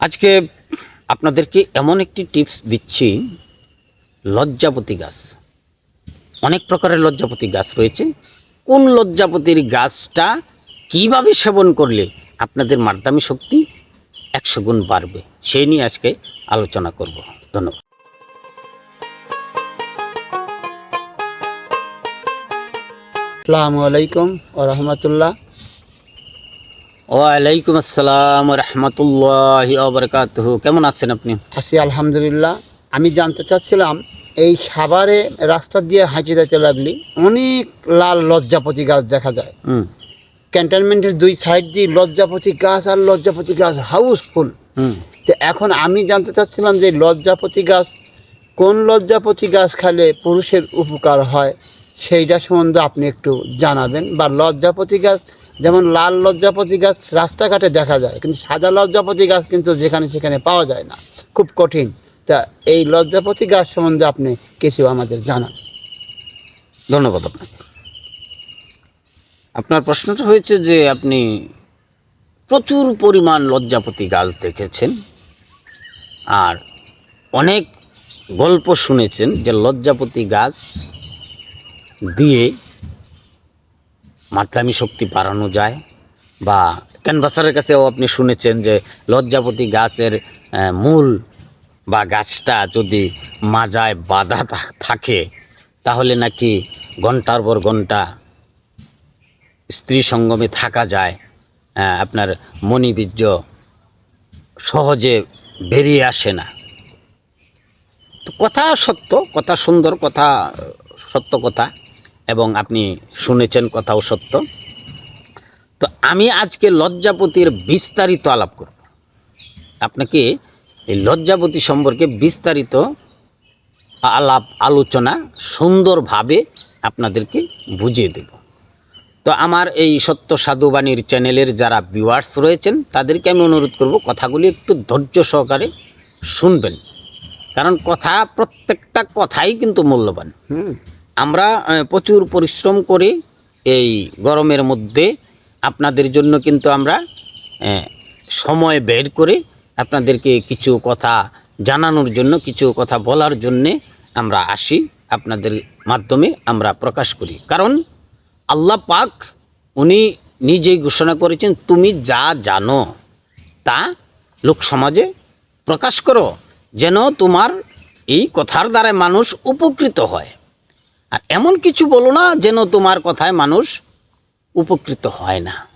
আজকে আপনাদেরকে এমন একটি টিপস দিচ্ছি, লজ্জাপতি গাছ। অনেক প্রকারের লজ্জাপতি গাছ রয়েছে। কোন লজ্জাপতির গাছটা কীভাবে সেবন করলে আপনাদের মারদামি শক্তি একশো গুণ বাড়বে? সেই নিয়ে আজকে আলোচনা করব। ধন্যবাদ। আসসালামু আলাইকুম ও রহমতুল্লাহ। ওয়ালাইকুম আসসালাম রহমতুল্লাহ আবরকাত কেমন আছেন আপনি? আছি আলহামদুলিল্লাহ। আমি জানতে চাচ্ছিলাম এই সাভারে রাস্তা দিয়ে হাঁটি যেতে লাগলি অনেক লাল লজ্জাপতি গাছ দেখা যায়। ক্যান্টনমেন্টের দুই সাইড দিয়ে লজ্জাপতি গাছ আর লজ্জাপতি গাছ হাউসফুল তো এখন আমি জানতে চাচ্ছিলাম যে লজ্জাপতি গাছ কোন লজ্জাপতি গাছ খালে পুরুষের উপকার হয় সেইটা সম্বন্ধে আপনি একটু জানাবেন বা লজ্জাপতি গাছ যেমন লাল লজ্জাপতি গাছ রাস্তাঘাটে দেখা যায়, কিন্তু সাদা লজ্জাপতি গাছ কিন্তু যেখানে সেখানে পাওয়া যায় না। খুব কঠিন। তা এই লজ্জাপতি গাছ সম্বন্ধে আপনি কিছু আমাদের জানান। ধন্যবাদ আপনাকে। আপনার প্রশ্নটা হয়েছে যে আপনি প্রচুর পরিমাণ লজ্জাপতি গাছ দেখেছেন, আর অনেক গল্প শুনেছেন যে লজ্জাপতি গাছ দিয়ে মাতলামি শক্তি বাড়ানো যায় বা ক্যানভাসারের কাছেও আপনি শুনেছেন যে লজ্জাপতি গাছের মূল বা গাছটা যদি মাজায় বাধা থাকে, তাহলে নাকি ঘণ্টার পর ঘণ্টা স্ত্রী সঙ্গমে থাকা যায় আপনার মণিবীর্য সহজে বেরিয়ে আসে না। কথা সত্য, কথা সুন্দর, কথা সত্য কথা। এবং আপনি শুনেছেন কথাও সত্য। তো আমি আজকে লজ্জাপতির বিস্তারিত আলাপ করব। আপনাকে এই লজ্জাপতি সম্পর্কে বিস্তারিত আলাপ, আলোচনা সুন্দরভাবে আপনাদেরকে বুঝিয়ে দেব। তো আমার এই সত্য সাধুবাণীর চ্যানেলের যারা ভিউয়ার্স রয়েছেন, তাদেরকে আমি অনুরোধ করব কথাগুলি একটু ধৈর্য সহকারে শুনবেন। কারণ কথা প্রত্যেকটা কথাই কিন্তু মূল্যবান। হুম। আমরা প্রচুর পরিশ্রম করে এই গরমের মধ্যে আপনাদের জন্য কিন্তু আমরা সময় বের করে আপনাদেরকে কিছু কথা জানানোর জন্য, কিছু কথা বলার জন্যে আমরা আসি। আপনাদের মাধ্যমে আমরা প্রকাশ করি। কারণ আল্লাহ পাক, উনি নিজেই ঘোষণা করেছেন, তুমি যা জানো, তা লোক সমাজে প্রকাশ করো, যেন তোমার এই কথার দ্বারা মানুষ উপকৃত হয়। আর এমন কিছু বলো না যেন তোমার কথায় মানুষ উপকৃত হয় না।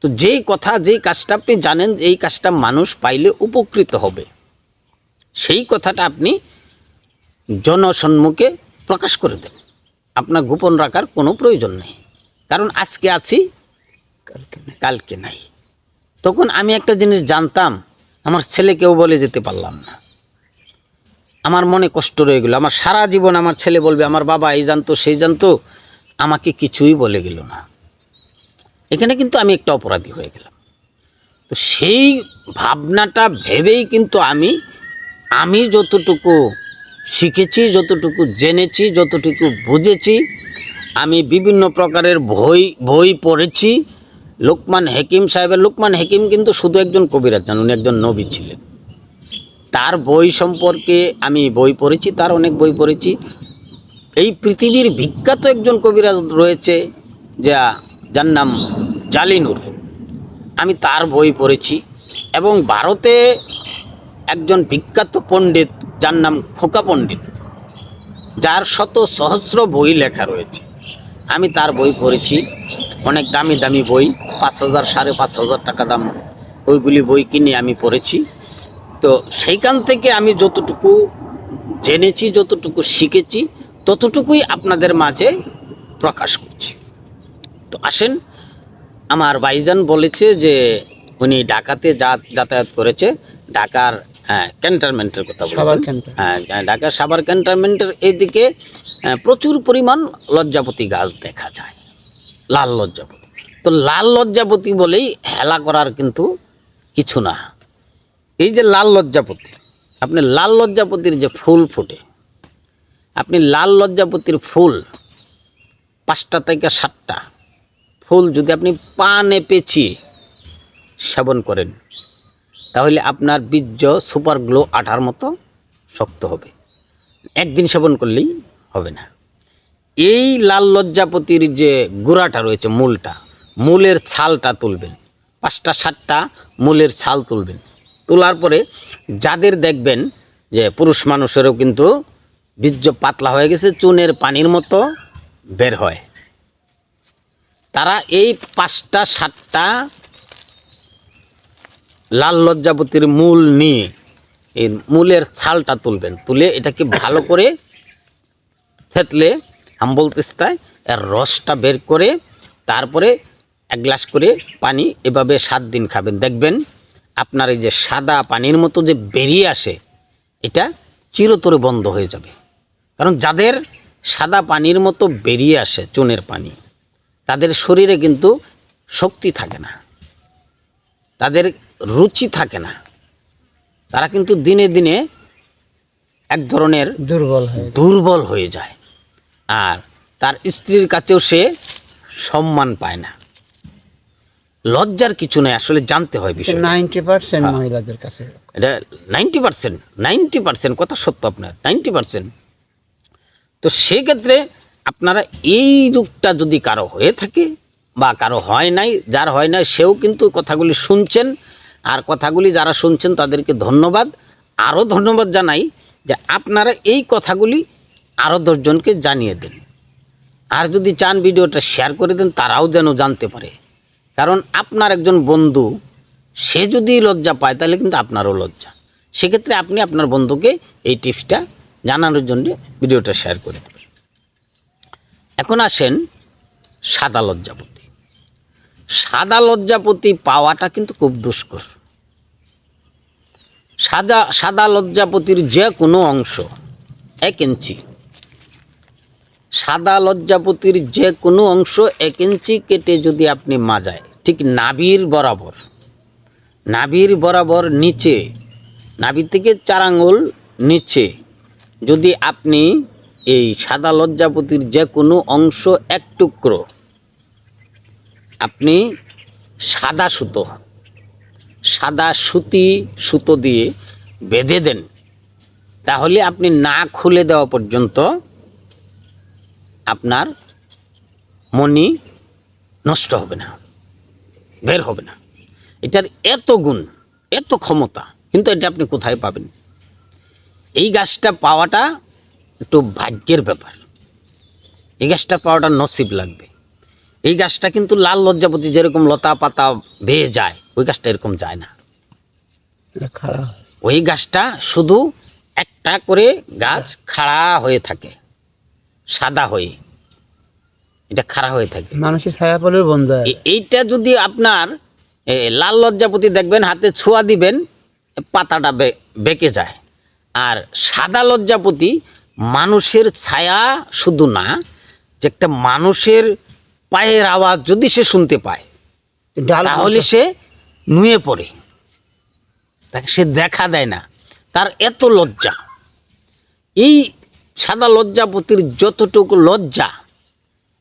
তো যেই কথা, যেই কাজটা আপনি জানেন, এই কাজটা মানুষ পাইলে উপকৃত হবে। সেই কথাটা আপনি জনসম্মুখে প্রকাশ করে দেন। আপনার গোপন রাখার কোনো প্রয়োজন নেই। কারণ আজকে আছি, কালকে নাই। তখন আমি একটা জিনিস জানতাম, আমার ছেলেকেও বলে যেতে পারলাম না। আমার মনে কষ্ট রয়ে গেল। আমার সারা জীবন আমার ছেলে বলবে, আমার বাবা এই জানতো, সেই জানতো। আমাকে কিছুই বলে গেল না। এখানে কিন্তু আমি একটা অপরাধী হয়ে গেলাম। তো সেই ভাবনাটা ভেবেই কিন্তু আমি আমি যতটুকু শিখেছি, যতটুকু জেনেছি, যতটুকু বুঝেছি, আমি বিভিন্ন প্রকারের বই বই পড়েছি। লোকমান হেকিম সাহেবের, লোকমান হেকিম কিন্তু শুধু একজন কবিরাজ জান উনি একজন নবী ছিলেন। তার বই সম্পর্কে আমি বই পড়েছি, তার অনেক বই পড়েছি। এই পৃথিবীর বিখ্যাত একজন কবিরাজ রয়েছে, যা, যার নাম জালিনুর। আমি তার বই পড়েছি এবং ভারতে একজন বিখ্যাত পণ্ডিত, যার নাম খোকা পণ্ডিত, যার শত সহস্র বই লেখা রয়েছে। আমি তার বই পড়েছি, অনেক দামি দামি বই, পাঁচ হাজার, সাড়ে পাঁচ হাজার টাকা দাম, ওইগুলি বই কিনে আমি পড়েছি। তো সেইখান থেকে আমি যতটুকু জেনেছি যতটুকু শিখেছি ততটুকুই আপনাদের মাঝে প্রকাশ করছি। তো আসেন আমার ভাইজান বলেছে যে উনি ঢাকাতে যা যাতায়াত করেছে ঢাকার হ্যাঁ, ক্যান্টনমেন্টের কথা সাভার হ্যাঁ ঢাকার সাভার ক্যান্টনমেন্টের এইদিকে আহ, প্রচুর পরিমাণ লজ্জাপতি গাছ দেখা যায়। লাল লজ্জাপতি। তো লাল লজ্জাপতি বলেই হেলা করার কিন্তু কিছু না। এই যে লাল লজ্জাপতি, আপনি লাল লজ্জাপতির যে ফুল ফোটে, আপনি লাল লজ্জাপতির ফুল পাঁচটা থেকে সাতটা ফুল যদি আপনি পানে পেঁচিয়ে সেবন করেন, তাহলে আপনার বীর্য সুপার গ্লো আঠার মতো শক্ত হবে। একদিন সেবন করলেই হবে না। এই লাল লজ্জাপতির যে গুঁড়াটা রয়েছে মূলটা, মূলের ছালটা তুলবেন, পাঁচটা সাতটা মূলের ছাল তুলবেন। তোলার পরে যাদের দেখবেন যে পুরুষ মানুষেরও কিন্তু বীর্য পাতলা হয়ে গেছে, চুনের পানির মতো বের হয়। তারা এই পাঁচটা, সাতটা লাল লজ্জাপতির মূল নিয়ে এই মূলের ছালটা তুলবেন। তুলে এটাকে ভালো করে থেতলে আম বলতেছে তাই এর রসটা বের করে তারপরে এক গ্লাস করে পানি এভাবে সাত দিন খাবেন। দেখবেন আপনার এই যে সাদা পানির মতো যে বেরিয়ে আসে এটা চিরতরে বন্ধ হয়ে যাবে। কারণ যাদের সাদা পানির মতো বেরিয়ে আসে চুনের পানি তাদের শরীরে কিন্তু শক্তি থাকে না তাদের রুচি থাকে না। তারা কিন্তু দিনে দিনে এক ধরনের দুর্বল দুর্বল হয়ে যায়। আর তার স্ত্রীর কাছেও সে সম্মান পায় না। লজ্জার কিছু নেই আসলে জানতে হয় বিষয় নাইনটি পার্সেন্ট মহিলাদের কাছে। এটা নাইনটি পার্সেন্ট নাইনটি পার্সেন্ট কথা সত্য আপনার নাইনটি পার্সেন্ট। তো সেক্ষেত্রে আপনারা এই রূপটা যদি কারও হয়ে থাকে বা কারও হয় নাই যার হয় নাই সেও কিন্তু কথাগুলি শুনছেন আর কথাগুলি যারা শুনছেন তাদেরকে ধন্যবাদ। আরও ধন্যবাদ জানাই যে আপনারা এই কথাগুলি আরও দশজনকে জানিয়ে দেন। আর যদি চান ভিডিওটা শেয়ার করে দেন তারাও যেন জানতে পারে। কারণ আপনার একজন বন্ধু, সে যদি লজ্জা পায়, তাহলে কিন্তু আপনারও লজ্জা। সেক্ষেত্রে আপনি আপনার বন্ধুকে এই টিপসটা জানানোর জন্য ভিডিওটা শেয়ার করে দেবেন। এখন আসেন সাদা লজ্জাপতি। সাদা লজ্জাপতি পাওয়াটা কিন্তু খুব দুষ্কর। সাদা সাদা লজ্জাপতির যে কোনো অংশ এক ইঞ্চি সাদা লজ্জাপতির যে কোনো অংশ এক ইঞ্চি কেটে যদি আপনি মাজায়, ঠিক নাভির বরাবর নাভির বরাবর নিচে, নাভি থেকে চার আঙুল নিচে, যদি আপনি এই সাদা লজ্জাপতির যে কোনো অংশ এক টুকরো, আপনি সাদা সুতো, সাদা সুতি সুতো দিয়ে বেঁধে দেন, তাহলে আপনি না খুলে দেওয়া পর্যন্ত আপনার মনি নষ্ট হবে না বের হবে না। এটার এত গুণ এত ক্ষমতা কিন্তু এটা আপনি কোথায় পাবেন? এই গাছটা পাওয়াটা একটু ভাগ্যের ব্যাপার। এই গাছটা পাওয়াটা নসিব লাগবে। এই গাছটা কিন্তু লাল লজ্জাপতি যেরকম লতা পাতা বেয়ে যায় ওই গাছটা এরকম যায় না। ওই গাছটা শুধু একটা করে গাছ খাড়া হয়ে থাকে। সাদা হয়ে এটা খাড়া হয়ে থাকে। মানুষের ছায়া পেলেও বন্ধ হয়। এইটা যদি আপনার লাল লজ্জাপতি দেখবেন হাতে ছোঁয়া দিবেন পাতাটা বেঁকে যায়। আর সাদা লজ্জাপতি মানুষের ছায়া শুধু না যে একটা মানুষের পায়ের আওয়াজ যদি সে শুনতে পায় তাহলে সে নুয়ে পড়ে। তাকে সে দেখা দেয় না। তার এত লজ্জা। এই সাদা লজ্জাপতির যতটুকু লজ্জা,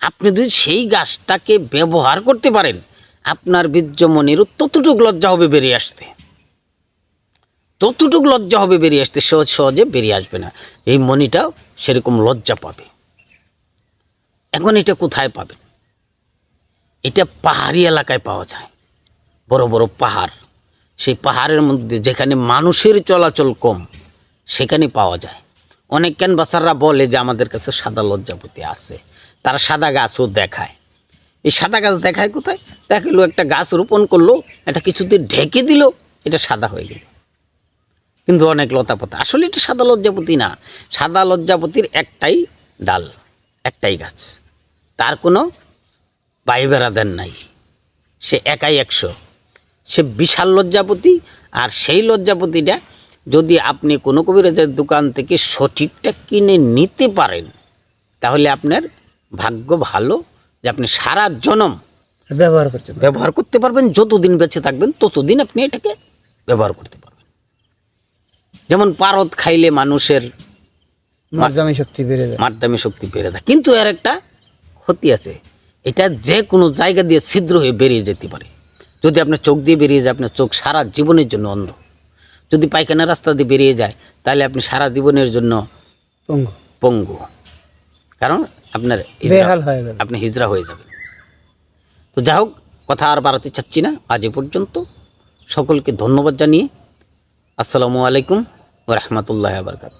আপনি যদি সেই গাছটাকে ব্যবহার করতে পারেন, আপনার বীর্যমণিরও ততটুকু লজ্জা হবে বেরিয়ে আসতে। ততটুকু লজ্জা হবে বেরিয়ে আসতে, সহজ সহজে বেরিয়ে আসবে না। এই মণিটাও সেরকম লজ্জা পাবে। এখন এটা কোথায় পাবেন? এটা পাহাড়ি এলাকায় পাওয়া যায়। বড় বড় পাহাড়। সেই পাহাড়ের মধ্যে যেখানে মানুষের চলাচল কম, সেখানে পাওয়া যায়। অনেক ক্যানভাসাররা বলে যে আমাদের কাছে সাদা লজ্জাপতি আছে। তারা সাদা গাছও দেখায়। এই সাদা গাছ দেখায় কোথায়? দেখাল একটা গাছ রোপণ করল, এটা কিছুদিন ঢেকে দিল, এটা সাদা হয়ে গেল। কিন্তু অনেক লতা পাতা আসলে এটা সাদা লজ্জাপতি না। সাদা লজ্জাপতির একটাই ডাল, একটাই গাছ। তার কোনো বাই বেড়াদার নাই। সে একাই একশো। সে বিশাল লজ্জাপতি আর সেই লজ্জাপতিটা যদি আপনি কোনো কবিরাজের দোকান থেকে সঠিকটা কিনে নিতে পারেন তাহলে আপনার ভাগ্য ভালো যে আপনি সারা জনম ব্যবহার করতে পারে ব্যবহার করতে পারবেন যতদিন বেঁচে থাকবেন ততদিন আপনি এটাকে ব্যবহার করতে পারবেন। যেমন পারদ খাইলে মানুষের মারদামি শক্তি বেড়ে যায়। মারদামি শক্তি বেড়ে যায়। কিন্তু এর একটা ক্ষতি আছে এটা যে কোনো জায়গা দিয়ে ছিদ্র হয়ে বেরিয়ে যেতে পারে। যদি আপনার চোখ দিয়ে বেরিয়ে যায় আপনার চোখ সারা জীবনের জন্য অন্ধ। যদি পায়খানা রাস্তা দিয়ে বেরিয়ে যায় তাহলে আপনি সারা জীবনের জন্য পঙ্গু। পঙ্গু। কারণ আপনার আপনি হিজরা হয়ে যাবেন। তো যাই হোক কথা আর বাড়াতে চাচ্ছি না। আজ এ পর্যন্ত। সকলকে ধন্যবাদ জানিয়ে। আসসালামু আলাইকুম ও রহমতুল্লাহ আবরকাত